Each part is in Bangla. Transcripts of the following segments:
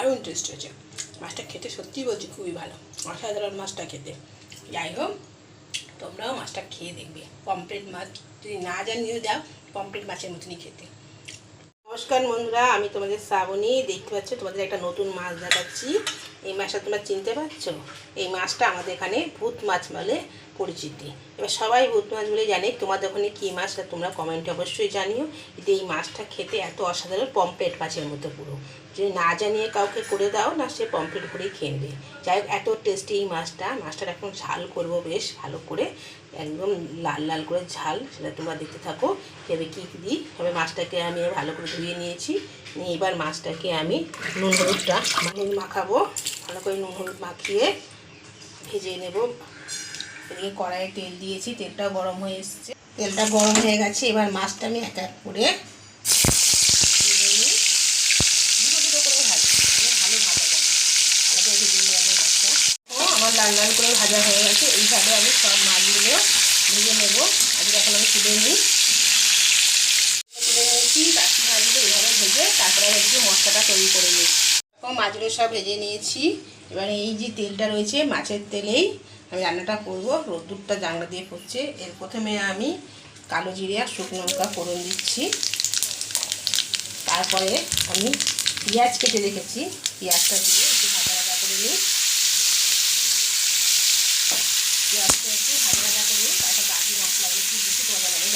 দারুণ টেস্ট হয়েছে। মাছটা খেতে সত্যিই বলছি খুবই ভালো। অসাধারণ মাছটা খেতে। যাই হোক, তোমরাও মাছটা খেয়ে দেখবে। পমপ্লেট মাছ যদি না জানিয়ে দাও পমপ্লেট মাছের মতনই খেতে। নমস্কার বন্ধুরা, আমি তোমাদের শ্রাবণী। দেখতে পাচ্ছ, তোমাদের একটা নতুন মাছ দেখাচ্ছি। এই মাছটা তোমরা চিনতে পারছ? এই মাছটা আমাদের এখানে ভূত মাছ বলে পরিচিতি। এবার সবাই ভূত মাছ বলে জানে তোমাদের ওখানে কী মাছ তোমরা কমেন্টে অবশ্যই জানিও। যে এই মাছটা খেতে এত অসাধারণ পমপ্লেট মাছের মতো পুরো। যদি না জানিয়ে কাউকে করে দাও, না সে পমপ্লেট করেই খেয়ে নেবে। যাই হোক, এত টেস্টি এই মাছটা। মাছটার এখন ঝাল করব বেশ, ভালো করে। একদম লাল লাল করে ঝাল, সেটা তোমরা দেখতে থাকো এবার কী দিই। তবে মাছটাকে আমি ভালো করে ধুয়ে নিয়েছি। নিয়ে এবার মাছটাকে আমি নুন হলুদটা নুন মাখাবো, ভালো করে নুন হলুদ মাখিয়ে ভেজে নেব। এদিকে কড়াইয়ে তেল দিয়েছি তেলটাও গরম হয়ে এসছে। তেলটা গরম হয়ে গেছে, এবার মাছটা আমি এক এক করে নিই। আমার লাল লাল করে ভাজা হয়ে গেছে, এইভাবে আমি সব মাছগুলো ভেজে নেব। আজকে এখন আমি তুলে নিই তুলে নিয়েছি বাকি মাছগুলো এইভাবে ভেজে তারপরে এদিকে মশলাটা তৈরি করে এখন মাছগুলো সব ভেজে নিয়েছি এবার এই যে তেলটা রয়েছে, মাছের তেলেই আমি রান্নাটা করব। রোদ্দুরটা জানলা দিয়ে পড়ছে এর প্রথমে আমি কালো জিরে আর শুকনো লঙ্কা ফোড়ন দিচ্ছি। তারপরে আমি পেঁয়াজ কেটে রেখেছি। পেঁয়াজটা দিয়ে একটু ভাজা ভাজা করে নিই। পেঁয়াজটা একটু ভাজা ভাজা করে নিই। তারপর বাকি মশলাগুলো কি দিচ্ছি তোমাদের আমি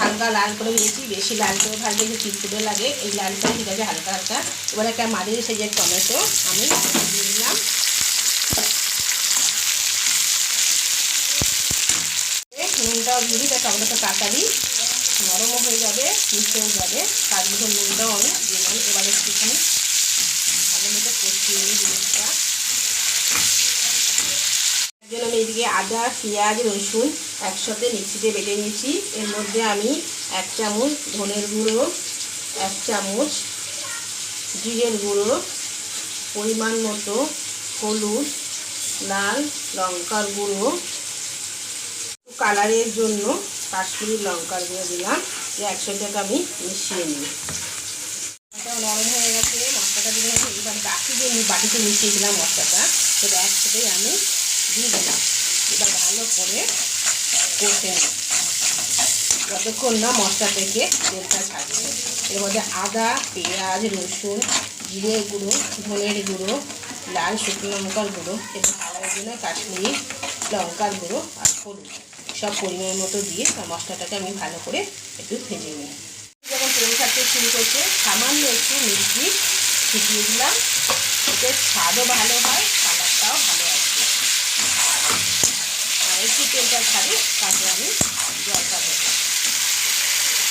হালকা লাল করে ভেজেছি। বেশি লাল করে ভাজলে একটু চিটচিটে লাগে। এই লালটা ঠিক আছে, হালকা হালকা। এবার একটা মাঝারি সাইজের টমেটো আমি দিয়ে দিলাম। দিই তা টমেটোটা তাড়াতাড়ি নরমও হয়ে যাবে মিশেও যাবে। তার মধ্যে নুনটাও আমি দিলাম এবার একটুখানি ভালো মতো কষিয়ে নিই জিনিসটা। জন্য আমি এদিকে আদা, পেঁয়াজ, রসুন একসাথে মিক্সিতে বেটে নিয়েছি। এর মধ্যে আমি এক চামচ ধনের গুঁড়ো, এক চামচ জিরের গুঁড়ো, পরিমাণ মতো হলুদ, লাল লঙ্কার গুঁড়ো কালারের জন্য কাশ্মীরি লঙ্কার গুঁড়ো দিলাম। যে একসাথে আমি মিশিয়ে নিই। নরম হয়ে গেছে। মশলাটা দিলাম এবার বাকি যে বাটিতে মিশিয়ে দিলাম মশলাটা। সেটা একসাথেই আমি দিয়ে দিলাম। এবার ভালো করে কষে যতক্ষণ না মশলা থেকে তেলটা ছাড়ছে। এর মধ্যে আদা, পেঁয়াজ, রসুন, জিরে গুঁড়ো, ধনের গুঁড়ো, লাল শুকনো লঙ্কার গুঁড়ো, এবং কালারের জন্য কাশ্মীরি লঙ্কার গুঁড়ো আর হলুদ। সব পরিমাণ মতো দিয়ে মশলাটাকে আমি ভালো করে একটু ভেজে নিই। যখন তেল ছাড়তে শুরু করছে, সামান্য একটু মিষ্টি ছিটিয়ে দিলাম। এতে স্বাদও ভালো হয়, কালারটাও ভালো আসবে আর একটু তেলটা ছাড়ে, তারপরে আমি জলটা দেবো।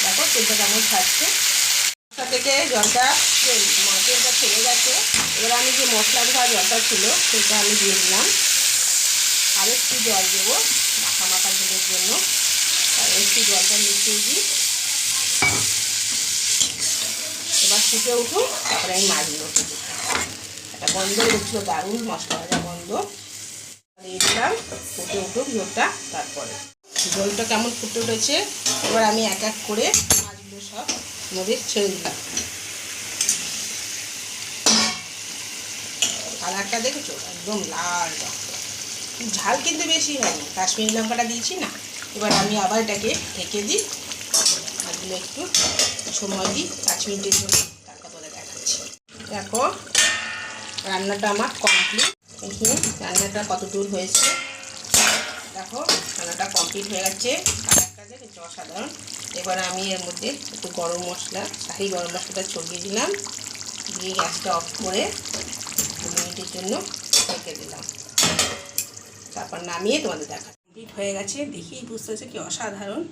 দেখো তেলটা কেমন ছাড়ছে। মশলা থেকে জলটা তেল, তেলটা ছেড়ে গেছে। এবার আমি যে মশলা ধোয়া জলটা ছিল, সেটা আমি দিয়ে দিলাম। আর একটু জল দেবো মাখা মাখা ঝোলের জন্য। আর একটু জলটা মিশিয়ে দিই। এবার ফুটে উঠুক, তারপরে আমি মাছগুলো একটা গন্ধ উঠল দারুণ মশলা ভাজা গন্ধ দিয়ে দিলাম, ফুটে উঠুক ঝোলটা তারপরে। ঝোলটা কেমন ফুটে উঠেছে, এবার আমি এক এক করে মাছগুলো সব নদীর ছেড়ে দিলাম। কালারটা দেখেছ? একদম লাল রঙ। ঝাল কিন্তু বেশি হয়নি। কাশ্মীরি লঙ্কাটা দিয়েছি না। এবার আমি আবার এটাকে ঢেকে দিই। মাছগুলো একটু সময় দিই, পাঁচ মিনিটের জন্য তারপর তোদের দেখাচ্ছি। দেখো, রান্নাটা আমার কমপ্লিট দেখি রান্নাটা কত দূর হয়েছে। দেখো, রান্নাটা কমপ্লিট হয়ে গেছে। দেখেছ অসাধারণ এবার আমি এর মধ্যে একটু গরম মশলা, শাহি গরম মশলাটা ছড়িয়ে দিলাম। দিয়ে গ্যাসটা অফ করে দু মিনিটের জন্য রেখে দিলাম। তারপর নামিয়ে তোমাদের দেখা কমপ্লিট হয়ে গেছে, দেখেই বুঝতে পারছ কি অসাধারণ।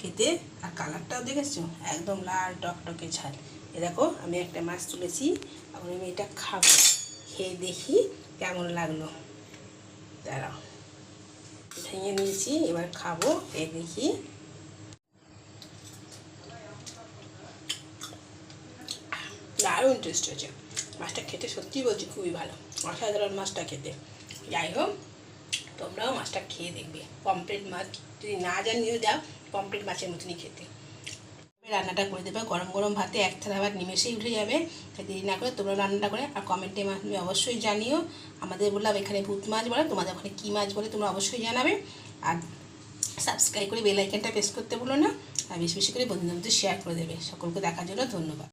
খেতে আর কালারটাও দেখেছ? একদম লাল টকটকে ঝাল। এ দেখো, আমি একটা মাছ তুলেছি, এখন আমি এটা খাব। খেয়ে দেখি কেমন লাগল। দাঁড়াও, ভেঙে নিয়েছি, এবার খাব, খেয়ে দেখি। দারুণ টেস্ট হয়েছে। মাছটা খেতে সত্যিই বলছি খুবই ভালো। অসাধারণ মাছটা খেতে। যাই হোক তোমরাও মাছটা খেয়ে দেখবে। পমপ্লেট মাছ যদি না জানিয়ে দাও পমপ্লেট মাছের মতনই খেতে। রান্নাটা করে দেবে, গরম গরম ভাতে এক থালা ভাত নিমেষেই উঠে যাবে। দেরি না করে তোমরা রান্নাটা করে আর কমেন্টে মাধ্যমে অবশ্যই জানিও। আমাদের বললাম এখানে ভূত মাছ বলে, তোমাদের ওখানে কী মাছ বলে তোমরা অবশ্যই জানাবে। আর সাবস্ক্রাইব করে বেল প্রেস করতে বলো না। আর বেশি বেশি করে বন্ধুদের শেয়ার করে দেবে। সকলকে দেখার জন্য ধন্যবাদ।